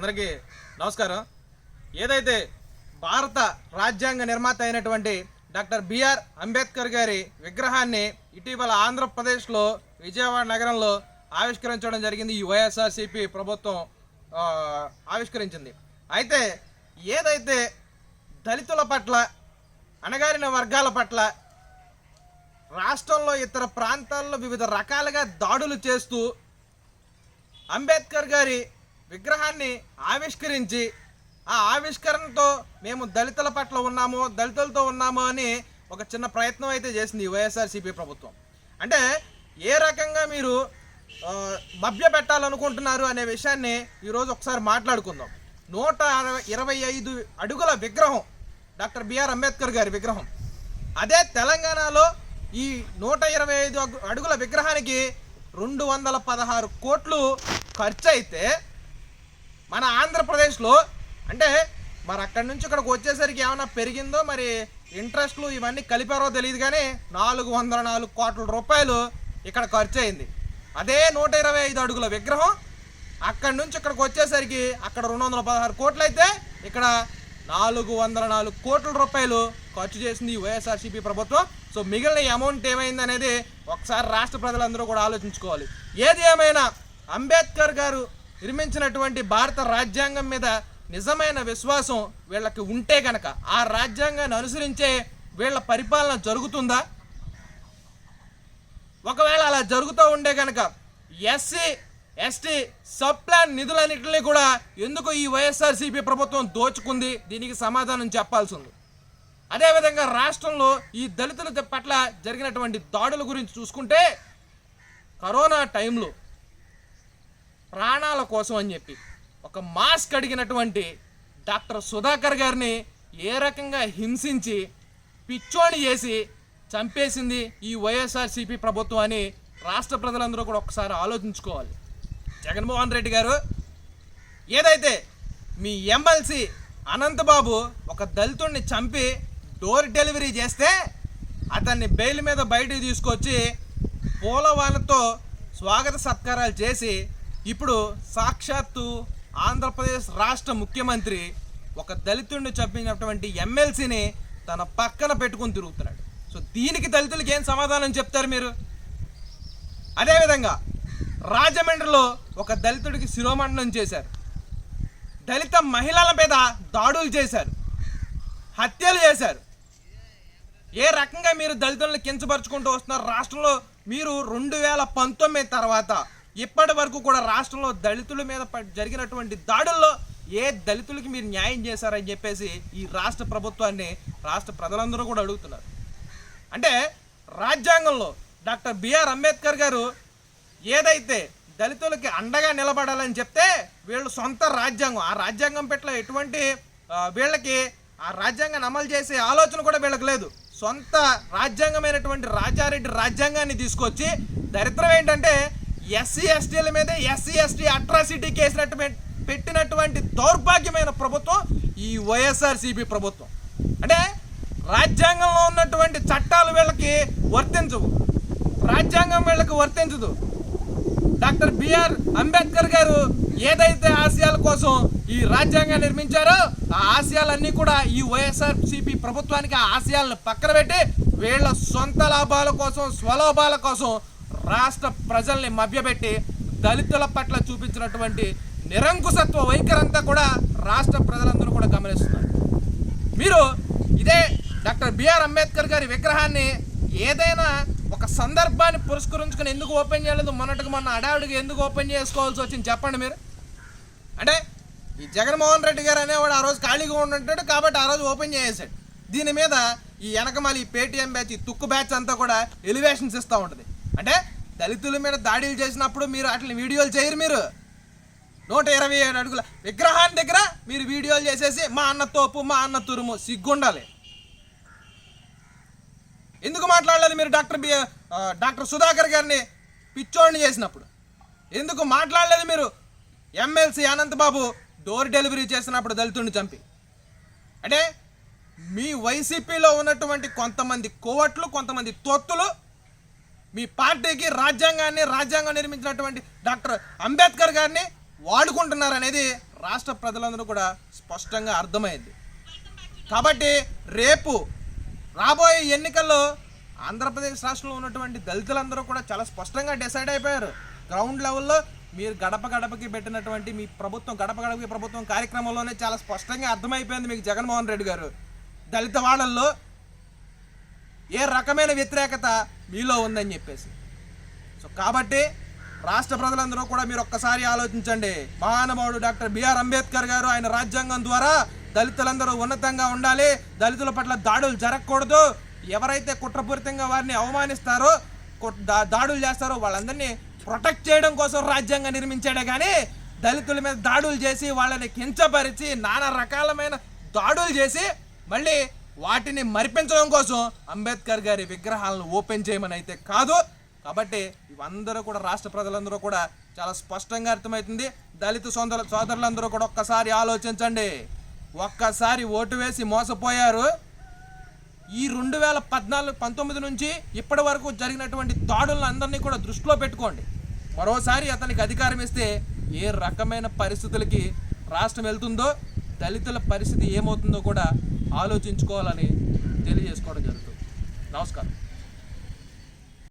అందరికీ నమస్కారం. ఏదైతే భారత రాజ్యాంగ నిర్మాత అయినటువంటి డాక్టర్ బిఆర్ అంబేద్కర్ గారి విగ్రహాన్ని ఇటీవల ఆంధ్రప్రదేశ్లో విజయవాడ నగరంలో ఆవిష్కరించడం జరిగింది. ఈ వైఎస్ఆర్సిపి ప్రభుత్వం ఆవిష్కరించింది. అయితే ఏదైతే దళితుల పట్ల అణగారిన వర్గాల పట్ల రాష్ట్రంలో ఇతర ప్రాంతాల్లో వివిధ రకాలుగా దాడులు చేస్తూ అంబేద్కర్ గారి విగ్రహాన్ని ఆవిష్కరించి ఆ ఆవిష్కరణతో మేము దళితుల పట్ల ఉన్నాము దళితులతో ఉన్నాము అని ఒక చిన్న ప్రయత్నం అయితే చేసింది వైఎస్ఆర్సీపీ ప్రభుత్వం. అంటే ఏ రకంగా మీరు మభ్య పెట్టాలనుకుంటున్నారు అనే విషయాన్ని ఈరోజు ఒకసారి మాట్లాడుకుందాం. నూట అరవై ఇరవై ఐదు అడుగుల విగ్రహం డాక్టర్ బిఆర్ అంబేద్కర్ గారి విగ్రహం. అదే తెలంగాణలో ఈ నూట ఇరవై ఐదు అడుగుల విగ్రహానికి రెండు వందల పదహారు కోట్లు ఖర్చు అయితే ఆంధ్రప్రదేశ్లో అంటే మరి అక్కడి నుంచి ఇక్కడికి వచ్చేసరికి ఏమైనా పెరిగిందో మరి ఇంట్రెస్ట్లు ఇవన్నీ కలిపారో తెలియదు కానీ నాలుగు వందల నాలుగు కోట్ల రూపాయలు ఇక్కడ ఖర్చు అయింది అదే నూట ఇరవై ఐదు అడుగుల విగ్రహం. అక్కడి నుంచి ఇక్కడికి వచ్చేసరికి అక్కడ రెండు వందల పదహారు కోట్లు అయితే ఇక్కడ నాలుగు వందల నాలుగు కోట్ల రూపాయలు ఖర్చు చేసింది వైఎస్ఆర్సీపీ ప్రభుత్వం. సో మిగిలిన అమౌంట్ ఏమైంది అనేది ఒకసారి రాష్ట్ర ప్రజలందరూ కూడా ఆలోచించుకోవాలి. ఏది ఏమైనా అంబేద్కర్ గారు నిర్మించినటువంటి భారత రాజ్యాంగం మీద నిజమైన విశ్వాసం వీళ్ళకి ఉంటే గనక ఆ రాజ్యాంగాన్ని అనుసరించే వీళ్ళ పరిపాలన జరుగుతుందా? ఒకవేళ అలా జరుగుతూ ఉండే కనుక ఎస్సీ ఎస్టీ సబ్ ప్లాన్ నిధులన్నింటినీ కూడా ఎందుకు ఈ వైఎస్ఆర్సీపీ ప్రభుత్వం దోచుకుంది? దీనికి సమాధానం చెప్పాల్సి ఉంది. అదేవిధంగా రాష్ట్రంలో ఈ దళితుల పట్ల జరిగినటువంటి దాడుల గురించి చూసుకుంటే కరోనా టైంలో ప్రాణాల కోసం అని చెప్పి ఒక మాస్క్ అడిగినటువంటి డాక్టర్ సుధాకర్ గారిని ఏ రకంగా హింసించి పిచ్చోని చేసి చంపేసింది ఈ వైఎస్ఆర్సీపీ ప్రభుత్వం అని రాష్ట్ర ప్రజలందరూ కూడా ఒకసారి ఆలోచించుకోవాలి. జగన్మోహన్ రెడ్డి గారు ఏదైతే మీ ఎమ్మెల్సీ అనంతబాబు ఒక దళితుడిని చంపి డోర్ డెలివరీ చేస్తే అతన్ని బెయిల్ మీద బయటికి తీసుకొచ్చి పూలవానతో స్వాగత సత్కారాలు చేసి ఇప్పుడు సాక్షాత్తు ఆంధ్రప్రదేశ్ రాష్ట్ర ముఖ్యమంత్రి ఒక దళితుడిని చంపినటువంటి ఎమ్మెల్సీని తన పక్కన పెట్టుకుని తిరుగుతున్నాడు. సో దీనికి దళితులకి ఏం సమాధానం చెప్తారు మీరు? అదేవిధంగా రాజమండ్రిలో ఒక దళితుడికి శిరోమండనం చేశారు. దళిత మహిళల మీద దాడులు చేశారు. హత్యలు చేశారు. ఏ రకంగా మీరు దళితులను కించపరుచుకుంటూ వస్తున్నారు? రాష్ట్రంలో మీరు రెండు వేల పంతొమ్మిది తర్వాత ఇప్పటి వరకు కూడా రాష్ట్రంలో దళితుల మీద జరిగినటువంటి దాడుల్లో ఏ దళితులకి మీరు న్యాయం చేశారని చెప్పేసి ఈ రాష్ట్ర ప్రభుత్వాన్ని రాష్ట్ర ప్రజలందరూ కూడా అడుగుతున్నారు. అంటే రాజ్యాంగంలో డాక్టర్ బిఆర్ అంబేద్కర్ గారు ఏదైతే దళితులకి అండగా నిలబడాలని చెప్తే వీళ్ళు సొంత రాజ్యాంగం ఆ రాజ్యాంగం పెట్ల ఎటువంటి వీళ్ళకి ఆ రాజ్యాంగాన్ని అమలు చేసే ఆలోచన కూడా వీళ్ళకి లేదు. సొంత రాజ్యాంగమైనటువంటి రాజారెడ్డి రాజ్యాంగాన్ని తీసుకొచ్చి దరిద్రం ఏంటంటే ఎస్సీ ఎస్టీల మీద ఎస్సీ ఎస్టీ అట్రాసిటీ కేసినట్టు పెట్టినటువంటి దౌర్భాగ్యమైన ప్రభుత్వం ఈ వైఎస్ఆర్సీపీ ప్రభుత్వం. అంటే రాజ్యాంగంలో ఉన్నటువంటి చట్టాలు వీళ్ళకి వర్తించవు. రాజ్యాంగం వీళ్ళకి వర్తించదు. డాక్టర్ బిఆర్ అంబేద్కర్ గారు ఏదైతే ఆశయాల కోసం ఈ రాజ్యాంగం నిర్మించారో ఆ ఆశయాలన్నీ కూడా ఈ వైఎస్ఆర్సీపీ ప్రభుత్వానికి ఆ ఆశయాలను పక్కన పెట్టి వీళ్ళ సొంత లాభాల కోసం స్వలోభాల కోసం రాష్ట్ర ప్రజల్ని మభ్యపెట్టి దళితుల పట్ల చూపించినటువంటి నిరంకుశత్వ వైఖరంతా కూడా రాష్ట్ర ప్రజలందరూ కూడా గమనిస్తున్నారు. మీరు ఇదే డాక్టర్ బిఆర్ అంబేద్కర్ గారి విగ్రహాన్ని ఏదైనా ఒక సందర్భాన్ని పురస్కరించుకుని ఎందుకు ఓపెన్ చేయలేదు? మొన్నటికి మొన్న అడావిడికి ఎందుకు ఓపెన్ చేసుకోవాల్సి వచ్చింది చెప్పండి మీరు. అంటే ఈ జగన్మోహన్ రెడ్డి గారు అనేవాడు ఆ రోజు ఖాళీగా ఉంటుంటాడు కాబట్టి ఆ రోజు ఓపెన్ చేసేసాడు. దీని మీద ఈ వెనకమాలి ఈ పేటీఎం బ్యాచ్ ఈ తుక్కు బ్యాచ్ అంతా కూడా ఎలివేషన్స్ ఇస్తూ ఉంటుంది. అంటే దళితుల మీద దాడులు చేసినప్పుడు మీరు అట్లా వీడియోలు చేయరు మీరు. నూట ఇరవై ఏడు అడుగుల విగ్రహాన్ని దగ్గర మీరు వీడియోలు చేసేసి మా అన్న తోపు మా అన్న తురుము సిగ్గుండాలి. ఎందుకు మాట్లాడలేదు మీరు డాక్టర్ బి డాక్టర్ సుధాకర్ గారిని పిచ్చోడిని చేసినప్పుడు? ఎందుకు మాట్లాడలేదు మీరు? ఎమ్మెల్సీ అనంతబాబు డోర్ డెలివరీ చేసినప్పుడు దళితుడిని చంపి. అంటే మీ వైసీపీలో ఉన్నటువంటి కొంతమంది కోవట్లు కొంతమంది తొత్తులు మీ పార్టీకి రాజ్యాంగాన్ని రాజ్యాంగం నిర్మించినటువంటి డాక్టర్ అంబేద్కర్ గారిని వాడుకుంటున్నారు అనేది రాష్ట్ర ప్రజలందరూ కూడా స్పష్టంగా అర్థమైంది. కాబట్టి రేపు రాబోయే ఎన్నికల్లో ఆంధ్రప్రదేశ్ రాష్ట్రంలో ఉన్నటువంటి దళితులందరూ కూడా చాలా స్పష్టంగా డిసైడ్ అయిపోయారు. గ్రౌండ్ లెవెల్లో మీరు గడప గడపకి పెట్టినటువంటి మీ ప్రభుత్వం గడప గడపకి ప్రభుత్వం కార్యక్రమంలోనే చాలా స్పష్టంగా అర్థమైపోయింది మీకు జగన్మోహన్ రెడ్డి గారు. దళిత వాళ్ళల్లో ఏ రకమైన వ్యతిరేకత మీలో ఉందని చెప్పేసి. సో కాబట్టి రాష్ట్ర ప్రజలందరూ కూడా మీరు ఒక్కసారి ఆలోచించండి. మహానుభావుడు డాక్టర్ బిఆర్ అంబేద్కర్ గారు ఆయన రాజ్యాంగం ద్వారా దళితులందరూ ఉన్నతంగా ఉండాలి. దళితుల పట్ల దాడులు జరగకూడదు. ఎవరైతే కుట్రపూరితంగా వారిని అవమానిస్తారో కు- దా- దాడులు చేస్తారో వాళ్ళందరినీ ప్రొటెక్ట్ చేయడం కోసం రాజ్యాంగం నిర్మించాడే కానీ దళితుల మీద దాడులు చేసి వాళ్ళని కించపరిచి నానా రకాలమైన దాడులు చేసి మళ్ళీ వాటిని మరిపించడం కోసం అంబేద్కర్ గారి విగ్రహాలను ఓపెన్ చేయమని అయితే కాదు. కాబట్టి ఇవందరూ కూడా రాష్ట్ర ప్రజలందరూ కూడా చాలా స్పష్టంగా అర్థమవుతుంది. దళిత సోదరు సోదరులందరూ కూడా ఒక్కసారి ఆలోచించండి. ఒక్కసారి ఓటు వేసి మోసపోయారు. ఈ రెండు వేల పద్నాలుగు పంతొమ్మిది నుంచి ఇప్పటి వరకు జరిగినటువంటి దాడులను అందరినీ కూడా దృష్టిలో పెట్టుకోండి. మరోసారి అతనికి అధికారం ఇస్తే ఏ రకమైన పరిస్థితులకి రాష్ట్రం వెళ్తుందో దళితుల పరిస్థితి ఏమవుతుందో కూడా ఆలోచించుకోవాలని తెలియజేసుకోవడం జరుగుతుంది. నమస్కారం.